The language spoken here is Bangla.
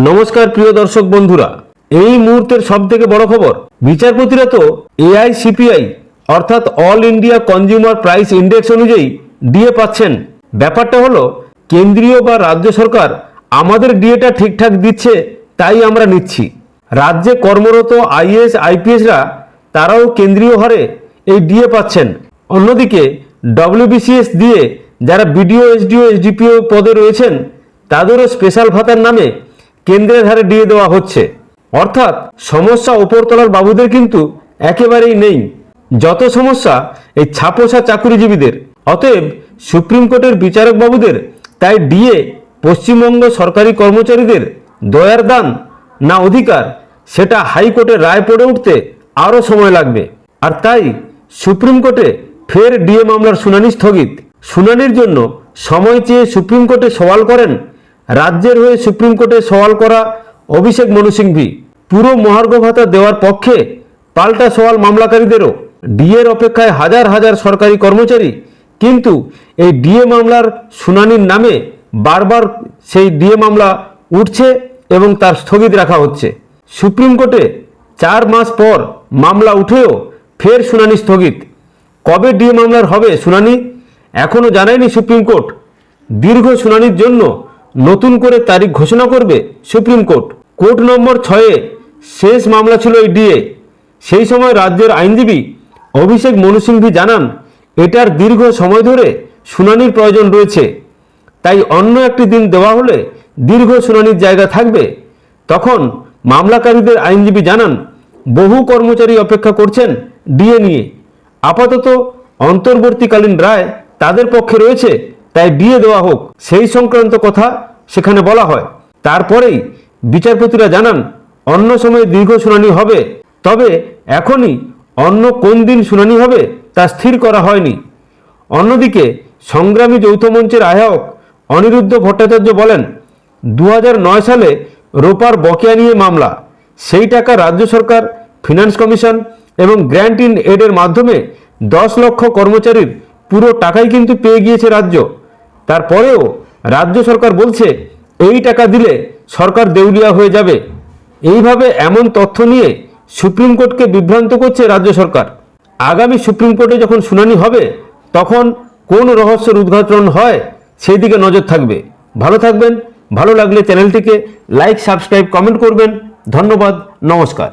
নমস্কার, প্রিয় দর্শক বন্ধুরা। এই মুহূর্তের সব থেকে বড় খবর, বিচারপতিরা তো এআইসিপিআই অর্থাৎ all India consumer price index অনুযায়ী ডিএ পাচ্ছেন। ব্যাপারটা হলো, কেন্দ্রীয় বা রাজ্য সরকার আমাদের ডিএটা ঠিকঠাক দিচ্ছে, তাই আমরা নিচ্ছি। রাজ্যে কর্মরত আইএস আইপিএসরা তারাও কেন্দ্রীয় হারে এই ডিএ পাচ্ছেন। অন্যদিকে ডব্লিউবিসিএস দিয়ে যারা বিডিও এসডিও এসডিপিও পদে রয়েছেন, তাদেরও স্পেশাল ভাতার নামে কেন্দ্রের হারে দিয়ে দেওয়া হচ্ছে। অর্থাৎ সমস্যা ওপরতলার বাবুদের কিন্তু একেবারেই নেই। যত সমস্যা এই ছাপোষা চাকুরিজীবীদের, অতএব সুপ্রিম কোর্টের বিচারক বাবুদের, তাই ডিএ, পশ্চিমবঙ্গ সরকারি কর্মচারীদের দয়ার দান না অধিকার, সেটা হাইকোর্টের রায় পড়ে উঠতে আরও সময় লাগবে। আর তাই সুপ্রিম কোর্টে ফের ডিএ মামলার শুনানি স্থগিত। শুনানির জন্য সময় চেয়ে সুপ্রিম কোর্টে সওয়াল করেন রাজ্যের হয়ে সুপ্রিম কোর্টে সওয়াল করা অভিষেক মনু সিংভি পুরো মহার্ঘ ভাতা দেওয়ার পক্ষে পাল্টা সওয়াল মামলাকারীদেরও। ডিএর অপেক্ষায় হাজার হাজার সরকারি কর্মচারী। কিন্তু এই ডিএ মামলার শুনানির নামে বারবার সেই ডিএ মামলা উঠছে এবং তার স্থগিত রাখা হচ্ছে। সুপ্রিম কোর্টে চার মাস পর মামলা উঠেও ফের শুনানি স্থগিত। কবে ডিএ মামলার হবে শুনানি এখনও জানায়নি সুপ্রিম কোর্ট। দীর্ঘ শুনানির জন্য নতুন করে তারিখ ঘোষণা করবে সুপ্রিম কোর্ট। কোর্ট নম্বর ছয়ে শেষ মামলা ছিল এই ডিএ সেই সময় রাজ্যের আইনজীবী অভিষেক মনু সিংভি জানান, এটার দীর্ঘ সময় ধরে শুনানির প্রয়োজন রয়েছে। তাই অন্য একটি দিন দেওয়া হলে দীর্ঘ শুনানির জায়গা থাকবে। তখন মামলাকারীদের আইনজীবী জানান, বহু কর্মচারী অপেক্ষা করছেন ডিএ নিয়ে। আপাতত অন্তর্বর্তীকালীন রায় তাদের পক্ষে রয়েছে। তাই ডিএ দেওয়া হোক, সেই সংক্রান্ত কথা সেখানে বলা হয়। তারপরেই বিচারপতিরা জানান, অন্য সময়ে দীর্ঘ শুনানি হবে, তবে এখনই অন্য কোন দিন শুনানি হবে তা স্থির করা হয়নি। অন্যদিকে সংগ্রামী যৌথ মঞ্চের আহ্বায়ক অনিরুদ্ধ ভট্টাচার্য বলেন দু হাজার নয় সালে রোপার বকেয়া নিয়ে মামলা, সেই টাকা রাজ্য সরকার, ফিনান্স কমিশন এবং গ্র্যান্ট ইন এডের মাধ্যমে দশ লক্ষ কর্মচারীর পুরো টাকাই কিন্তু পেয়ে গিয়েছে রাজ্য। তারপরেও রাজ্য সরকার বলছে, এই টাকা দিলে সরকার দেউলিয়া হয়ে যাবে। এইভাবে এমন তথ্য নিয়ে সুপ্রিম কোর্টকে বিভ্রান্ত করছে রাজ্য সরকার। আগামী সুপ্রিম কোর্টে যখন শুনানি হবে, তখন কোন রহস্যের উদ্ঘাটন হয় সেই দিকে নজর থাকবে। ভালো থাকবেন, ভালো লাগলে চ্যানেলটিকে লাইক, সাবস্ক্রাইব, কমেন্ট করবেন। ধন্যবাদ, নমস্কার।